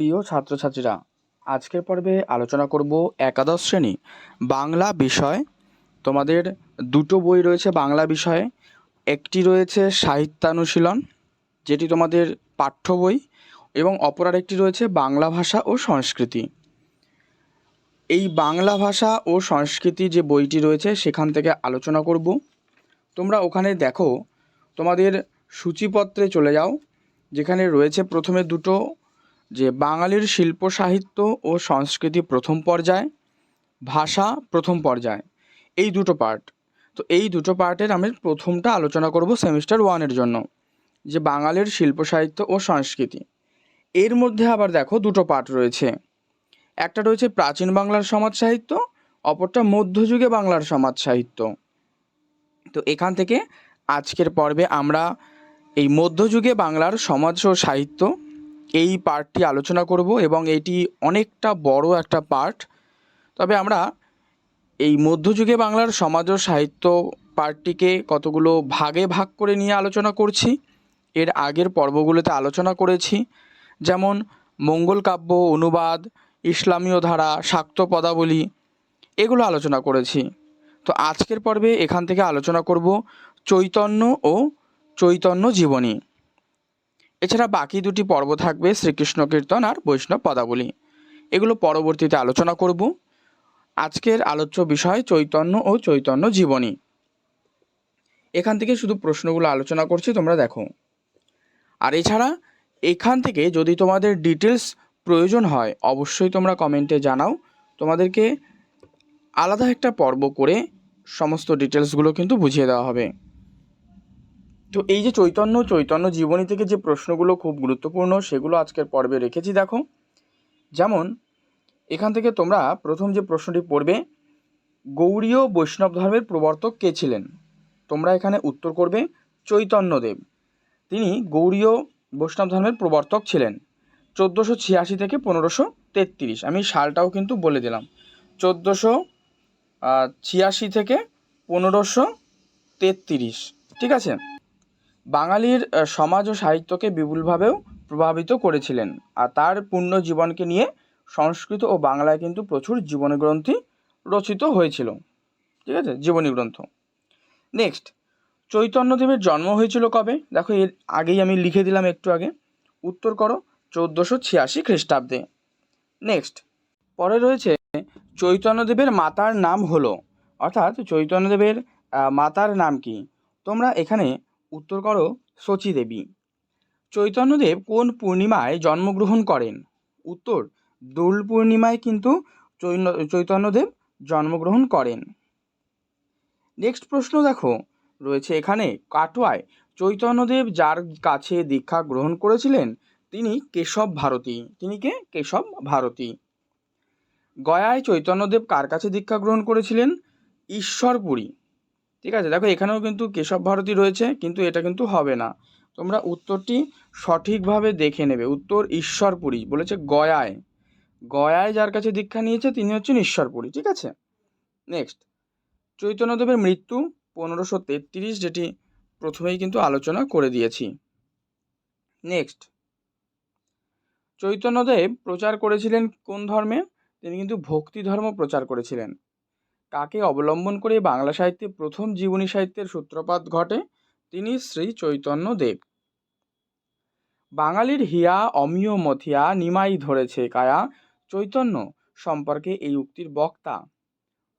প্রিয় ছাত্রছাত্রীরা, আজকের পর্বে আলোচনা করব একাদশ শ্রেণি, বাংলা বিষয়। তোমাদের দুটো বই রয়েছে বাংলা বিষয়ে। একটি রয়েছে সাহিত্যানুশীলন, যেটি তোমাদের পাঠ্য বই, এবং অপর আরেকটি রয়েছে বাংলা ভাষা ও সংস্কৃতি। এই বাংলা ভাষা ও সংস্কৃতি যে বইটি রয়েছে, সেখান থেকে আলোচনা করব। তোমরা ওখানে দেখো, তোমাদের সূচিপত্রে চলে যাও, যেখানে রয়েছে প্রথমে দুটো যে বাঙালির শিল্প সাহিত্য ও সংস্কৃতি প্রথম পর্যায়, ভাষা প্রথম পর্যায়, এই দুটো পার্ট তো এই দুটো পার্টের আমি প্রথমটা আলোচনা করব সেমিস্টার ওয়ানের জন্য, যে বাঙালির শিল্প সাহিত্য ও সংস্কৃতি। এর মধ্যে আবার দেখো দুটো পার্ট রয়েছে। একটা রয়েছে প্রাচীন বাংলার সমাজ সাহিত্য, অপরটা মধ্যযুগে বাংলার সমাজ সাহিত্য। তো এখান থেকে আজকের পর্বে আমরা এই মধ্যযুগে বাংলার সমাজ ও সাহিত্য এই পার্টটি আলোচনা করব এবং এটি অনেকটা বড় একটা পার্ট তবে আমরা এই মধ্যযুগে বাংলার সমাজ ও সাহিত্য পার্টটিকে কতগুলো ভাগে ভাগ করে নিয়ে আলোচনা করছি, এর আগের পর্বগুলোতে আলোচনা করেছি, যেমন মঙ্গল কাব্য, অনুবাদ, ইসলামীয় ধারা, শাক্ত পদাবলী, এগুলো আলোচনা করেছি। তো আজকের পর্বে এখান থেকে আলোচনা করব চৈতন্য ও চৈতন্য জীবনী। এছাড়া বাকি দুটি পর্ব থাকবে শ্রীকৃষ্ণ কীর্তন আর বৈষ্ণব পদাবলী। এগুলো পরবর্তীতে আলোচনা করব। আজকের আলোচ্য বিষয় চৈতন্য ও চৈতন্য জীবনী। এখান থেকে শুধু প্রশ্নগুলো আলোচনা করছি, তোমরা দেখো। আর এছাড়া এখান থেকে যদি তোমাদের ডিটেলস প্রয়োজন হয়, অবশ্যই তোমরা কমেন্টে জানাও। তোমাদেরকে আলাদা একটা পর্ব করে সমস্ত ডিটেলসগুলো কিন্তু বুঝিয়ে দেওয়া হবে। তো এই যে চৈতন্য চৈতন্য জীবনী থেকে যে প্রশ্নগুলো খুব গুরুত্বপূর্ণ, সেগুলো আজকের পর্বে রেখেছি, দেখো। যেমন, এখান থেকে তোমরা প্রথম যে প্রশ্নটি পড়বে গৌরীয় বৈষ্ণব ধর্মের প্রবর্তক কে ছিলেন? তোমরা এখানে উত্তর করবে, চৈতন্যদেব। তিনি গৌরীয় বৈষ্ণব ধর্মের প্রবর্তক ছিলেন। চোদ্দোশো ছিয়াশি থেকে পনেরোশো তেত্রিশ। আমি সালটাও কিন্তু বলে দিলাম। চোদ্দোশো ছিয়াশি থেকে পনেরোশো তেত্রিশ। ঠিক আছে? বাঙালির সমাজ ও সাহিত্যকে বিপুলভাবেও প্রভাবিত করেছিলেন। আর তার পূর্ণ জীবনকে নিয়ে সংস্কৃত ও বাংলায় কিন্তু প্রচুর জীবনী গ্রন্থি রচিত হয়েছিল। ঠিক আছে? জীবনী গ্রন্থ নেক্সট চৈতন্যদেবের জন্ম হয়েছিল কবে? দেখো, এর আগেই আমি লিখে দিলাম একটু আগে। উত্তর করো, চোদ্দোশো ছিয়াশি খ্রিস্টাব্দে। নেক্সট পরে রয়েছে, চৈতন্যদেবের মাতার নাম হলো। অর্থাৎ চৈতন্যদেবের মাতার নাম কি? তোমরা এখানে উত্তর করো, শচী দেবী। চৈতন্যদেব কোন পূর্ণিমায় জন্মগ্রহণ করেন? উত্তর, দোল পূর্ণিমায় কিন্তু চৈতন্যদেব জন্মগ্রহণ করেন। নেক্সট প্রশ্ন দেখো। রয়েছে এখানে, কাটোয়ায় চৈতন্যদেব যার কাছে দীক্ষা গ্রহণ করেছিলেন, তিনি কেশব ভারতী। তিনি কে? কেশব ভারতী। গয়ায় চৈতন্যদেব কার কাছে দীক্ষা গ্রহণ করেছিলেন? ঈশ্বরপুরী। ঠিক আছে? দেখো, এখানেও কিন্তু কেশব ভারতী রয়েছে, কিন্তু এটা কিন্তু হবে না। তোমরা উত্তরটি সঠিকভাবে দেখে নেবে। উত্তর ঈশ্বরপুরী, বলেছে গয়ায়। গয়ায় যার কাছে দীক্ষা নিয়েছে, তিনি হচ্ছেন ঈশ্বরপুরী, ঠিক আছে? নেক্সট চৈতন্যদেবের মৃত্যু পনেরোশো তেত্রিশ, যেটি প্রথমেই কিন্তু আলোচনা করে দিয়েছি। নেক্সট চৈতন্যদেব প্রচার করেছিলেন কোন ধর্মে? তিনি কিন্তু ভক্তি ধর্ম প্রচার করেছিলেন। কাকে অবলম্বন করে বাংলা সাহিত্যে প্রথম জীবনী সাহিত্যের সূত্রপাত ঘটে? তিনি শ্রী চৈতন্য দেব। বাঙালির হিয়া, অমিয় মথিয়া নিমাই ধরেছে কায়া। চৈতন্য সম্পর্কে এই উক্তির বক্তা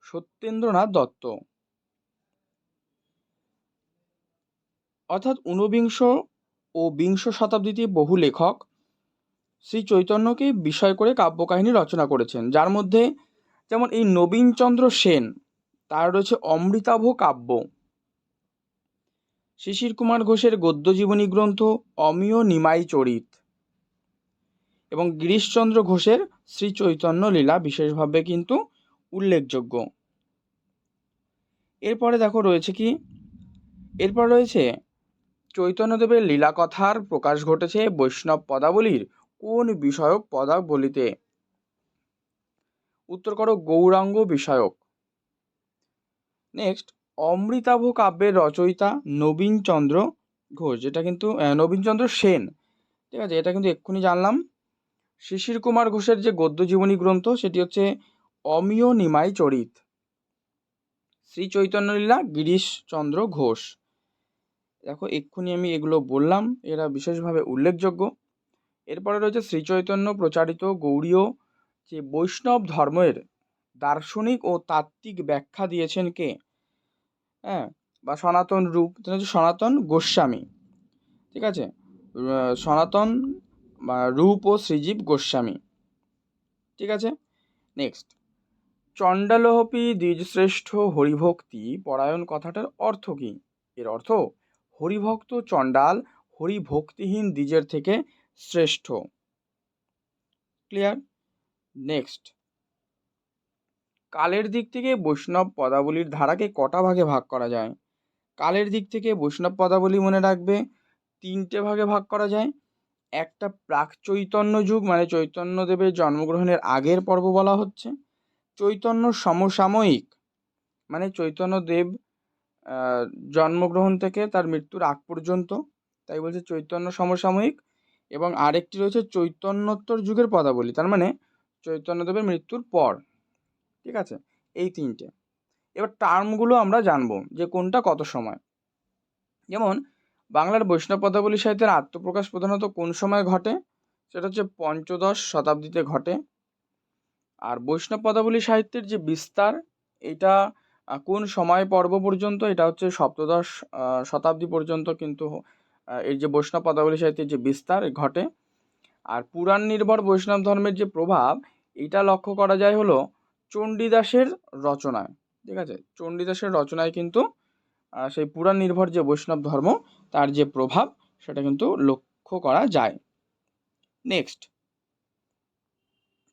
সত্যেন্দ্রনাথ দত্ত। অর্থাৎ ঊনবিংশ ও বিংশ শতাব্দীতে বহু লেখক শ্রী চৈতন্যকে বিষয় করে কাব্যকাহিনী রচনা করেছেন, যার মধ্যে যেমন এই নবীনচন্দ্র সেন, তার রয়েছে অমৃতাভ কাব্য। শিশির কুমার ঘোষের গদ্যজীবনী গ্রন্থ অমিয় নিমাই চরিত এবং গিরিশচন্দ্র ঘোষের শ্রী চৈতন্য লীলা বিশেষভাবে কিন্তু উল্লেখযোগ্য। এরপরে দেখো রয়েছে কি? এরপর রয়েছে, চৈতন্যদেবের লীলা কথার প্রকাশ ঘটেছে বৈষ্ণব পদাবলীর কোন বিষয়ক পদাবলীতে? উত্তর করো গৌরাঙ্গ বিষয়ক। নেক্সট অমৃতাভ কাব্যের রচয়িতা নবীনচন্দ্র ঘোষ, যেটা কিন্তু নবীনচন্দ্র সেন। ঠিক আছে, এটা কিন্তু এক্ষুনি জানলাম। শিশির কুমার ঘোষের যে গদ্য জীবনী গ্রন্থ, সেটি হচ্ছে অমিয় নিমাই চরিত। শ্রী চৈতন্যলীলা গিরিশচন্দ্র ঘোষ। দেখো, এক্ষুনি আমি এগুলো বললাম, এরা বিশেষভাবে উল্লেখযোগ্য। এরপরে রয়েছে শ্রীচৈতন্য প্রচারিত গৌড়ীয় যে বৈষ্ণব ধর্মের দার্শনিক ও তাত্ত্বিক ব্যাখ্যা দিয়েছেন কে? হ্যাঁ বা সনাতন রূপ হচ্ছে সনাতন গোস্বামী। ঠিক আছে? সনাতন রূপ ও শ্রীজীব গোস্বামী। ঠিক আছে? নেক্সট চণ্ডালোহপি দ্বিজশ্রেষ্ঠ হরিভক্তি, পরায়ণ কথাটার অর্থ কী? এর অর্থ, হরিভক্ত চণ্ডাল হরিভক্তিহীন দ্বিজের থেকে শ্রেষ্ঠ। ক্লিয়ার নেক্সট কালের দিক থেকে বৈষ্ণব পদাবলীর ধারাকে কটা ভাগে ভাগ করা যায়? কালের দিক থেকে বৈষ্ণব পদাবলী মনে রাখবে, তিনটে ভাগে ভাগ করা যায়। একটা প্রাক চৈতন্য যুগ মানে চৈতন্যদেবের জন্মগ্রহণের আগের পর্ব বলা হচ্ছে। চৈতন্য সমসাময়িক মানে চৈতন্যদেব জন্মগ্রহণ থেকে তার মৃত্যুর আগ পর্যন্ত, তাই বলছে চৈতন্য সমসাময়িক। এবং আরেকটি রয়েছে চৈতন্যোত্তর যুগের পদাবলী, তার মানে চৈতন্যদেবের মৃত্যুর পর। ঠিক আছে? এই তিনটে। এবার টার্মগুলো আমরা জানব যে কোনটা কত সময়। যেমন, বাংলার বৈষ্ণব পদাবলী সাহিত্যের আত্মপ্রকাশ প্রধানত কোন সময় ঘটে? সেটা হচ্ছে পঞ্চদশ শতাব্দীতে ঘটে। আর বৈষ্ণব পদাবলী সাহিত্যের যে বিস্তার, এটা কোন সময় পর্ব পর্যন্ত, এটা হচ্ছে সপ্তদশ শতাব্দী পর্যন্ত কিন্তু এই যে বৈষ্ণব পদাবলী সাহিত্যের যে বিস্তার ঘটে। আর পুরাণ নির্ভর বৈষ্ণব ধর্মের যে প্রভাব, এটা লক্ষ্য করা যায় হলো চণ্ডীদাসের রচনায়। ঠিক আছে? চণ্ডীদাসের রচনায় কিন্তু সেই পুরাণ নির্ভর যে বৈষ্ণব ধর্ম, তার যে প্রভাব, সেটা কিন্তু লক্ষ্য করা যায়। নেক্সট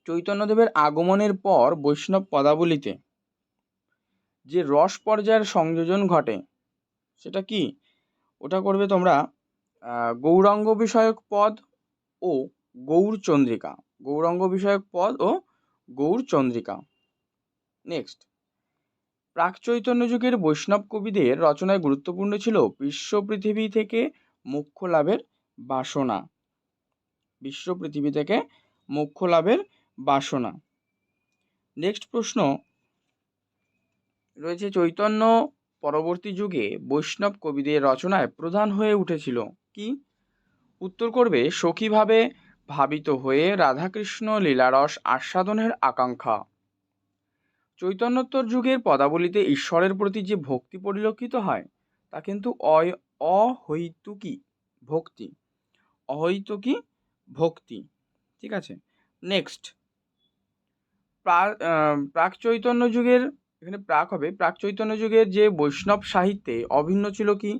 চৈতন্যদেবের আগমনের পর বৈষ্ণব পদাবলীতে যে রস পর্যায়ের সংযোজন ঘটে, সেটা কি? ওটা করবে তোমরা গৌরাঙ্গ বিষয়ক পদ ও গৌর চন্দ্রিকা, গৌরাঙ্গ বিষয়ক পদ ও গৌর চন্দ্রিকা। নেক্সট প্রাক চৈতন্য যুগের বৈষ্ণব কবিদের রচনায় গুরুত্বপূর্ণ ছিল বিশ্ব পৃথিবী থেকে মোক্ষ লাভের বাসনা। বিশ্ব পৃথিবী থেকে মোক্ষ লাভের বাসনা। নেক্সট প্রশ্ন, রয়েছে চৈতন্য পরবর্তী যুগে বৈষ্ণব কবিদের রচনায় প্রধান হয়ে উঠেছিল কি? উত্তর করবে সখীভাবে ভাবিত হয়ে রাধাকৃষ্ণ লীলারস আস্বাদনের আকাঙ্ক্ষা। চৈতন্যোত্তর যুগের পদাবলিতে ঈশ্বরের প্রতি যে ভক্তি পরিলক্ষিত হয়, তা কিন্তু অয়, অহৈতুকী ভক্তি। অহৈতুকি ভক্তি। ঠিক আছে? নেক্সট প্রাক চৈতন্য যুগের, এখানে প্রাক হবে, প্রাক চৈতন্য যুগের যে বৈষ্ণব সাহিত্যে অভিন্ন ছিল কি?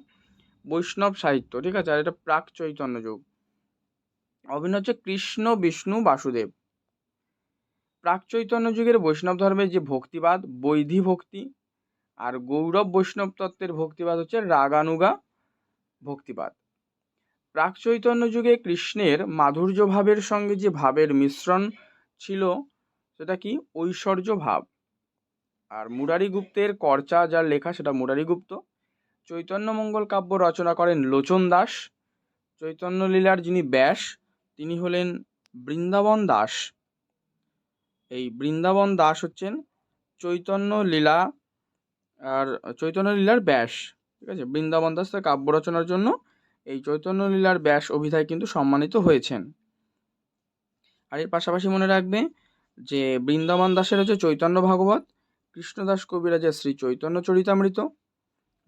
বৈষ্ণব সাহিত্য, ঠিক আছে? আর এটা প্রাক চৈতন্য যুগ। অভিন্ন হচ্ছে কৃষ্ণ, বিষ্ণু, বাসুদেব। প্রাক চৈতন্য যুগের বৈষ্ণব ধর্মের যে ভক্তিবাদ, বৈধি ভক্তি আর গৌরব বৈষ্ণব তত্ত্বের ভক্তিবাদ হচ্ছে রাগানুগা ভক্তিবাদ। প্রাক চৈতন্য যুগে কৃষ্ণের মাধুর্য ভাবের সঙ্গে যে ভাবের মিশ্রণ ছিল, সেটা কি? ঐশ্বর্য ভাব। আর মুরারি গুপ্তের কর্চা যার লেখা, সেটা মুরারি গুপ্ত চৈতন্য মঙ্গল কাব্য রচনা করেন লোচন দাস। চৈতন্য লীলার যিনি ব্যাস তিনি হলেন বৃন্দাবন দাস। এই বৃন্দাবন দাস হচ্ছেন চৈতন্য লীলা আর চৈতন্য লীলার ব্যাস, ঠিক আছে? বৃন্দাবন দাস তার কাব্য রচনার জন্য এই চৈতন্য লীলার ব্যাস অভিধায় কিন্তু সম্মানিত হয়েছেন। আর এর পাশাপাশি মনে রাখবে যে বৃন্দাবন দাসের হচ্ছে চৈতন্য ভাগবত, কৃষ্ণদাস কবিরাজের শ্রী চৈতন্য চরিতামৃত,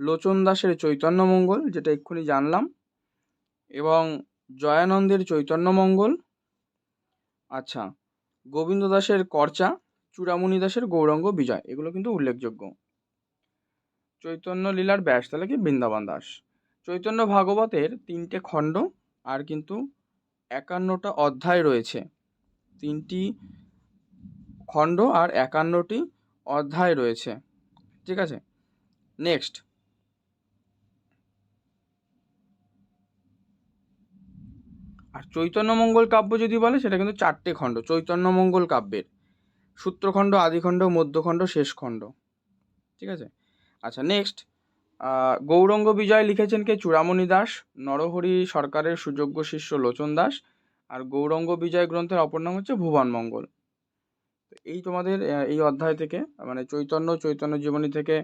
লোচন দাসের চৈতন্য মঙ্গল, যেটা এক্ষুনি জানলাম, এবং জয়ানন্দের চৈতন্য মঙ্গল। আচ্ছা গোবিন্দ দাসের কর্চা, চূড়ামণি দাসের গৌরাঙ্গ বিজয়, এগুলো কিন্তু উল্লেখযোগ্য। চৈতন্য লীলার ব্যাস তাহলে কি বৃন্দাবন দাস। চৈতন্য ভাগবতের তিনটে খণ্ড আর কিন্তু একান্নটা অধ্যায় রয়েছে। তিনটি খণ্ড আর একান্নটি অধ্যায় রয়েছে। ঠিক আছে? নেক্সট আর চৈতন্য মঙ্গল কাব্য যদি বলে, সেটা কিন্তু চারটে খণ্ড, চৈতন্যমঙ্গল কাব্যের। সূত্রখণ্ড, আদিখণ্ড, মধ্যখণ্ড শেষ খণ্ড ঠিক আছে? আচ্ছা নেক্সট গৌরঙ্গ বিজয় লিখেছেন কে? চূড়ামণি দাস, নরহরি সরকারের সুযোগ্য শিষ্য লোচন দাস, আর গৌরঙ্গ বিজয় গ্রন্থের অপর নাম হচ্ছে ভুবন মঙ্গল। তো এই তোমাদের এই অধ্যায় থেকে মানে চৈতন্য চৈতন্য জীবনী থেকে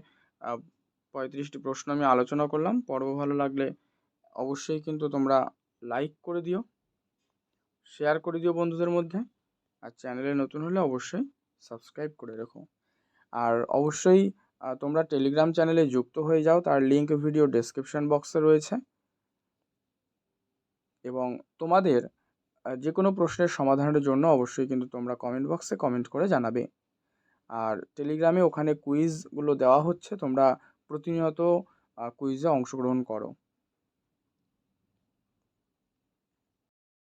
পঁয়ত্রিশটি প্রশ্ন আমি আলোচনা করলাম। পর্ব ভালো লাগলে অবশ্যই কিন্তু তোমরা লাইক করে দিও। শেয়ার করে দিও বন্ধুদের মধ্যে। আর চ্যানেলে নতুন হলে অবশ্যই সাবস্ক্রাইব করে রেখো। আর অবশ্যই তোমরা টেলিগ্রাম চ্যানেলে যুক্ত হয়ে যাও, তার লিঙ্ক ভিডিও ডেসক্রিপশন বক্সে রয়েছে। এবং তোমাদের যে কোনো প্রশ্নের সমাধানের জন্য অবশ্যই কিন্তু তোমরা কমেন্ট বক্সে কমেন্ট করে জানাবে। আর টেলিগ্রামে ওখানে কুইজগুলো দেওয়া হচ্ছে, তোমরা প্রতিনিয়ত কুইজে অংশগ্রহণ করো।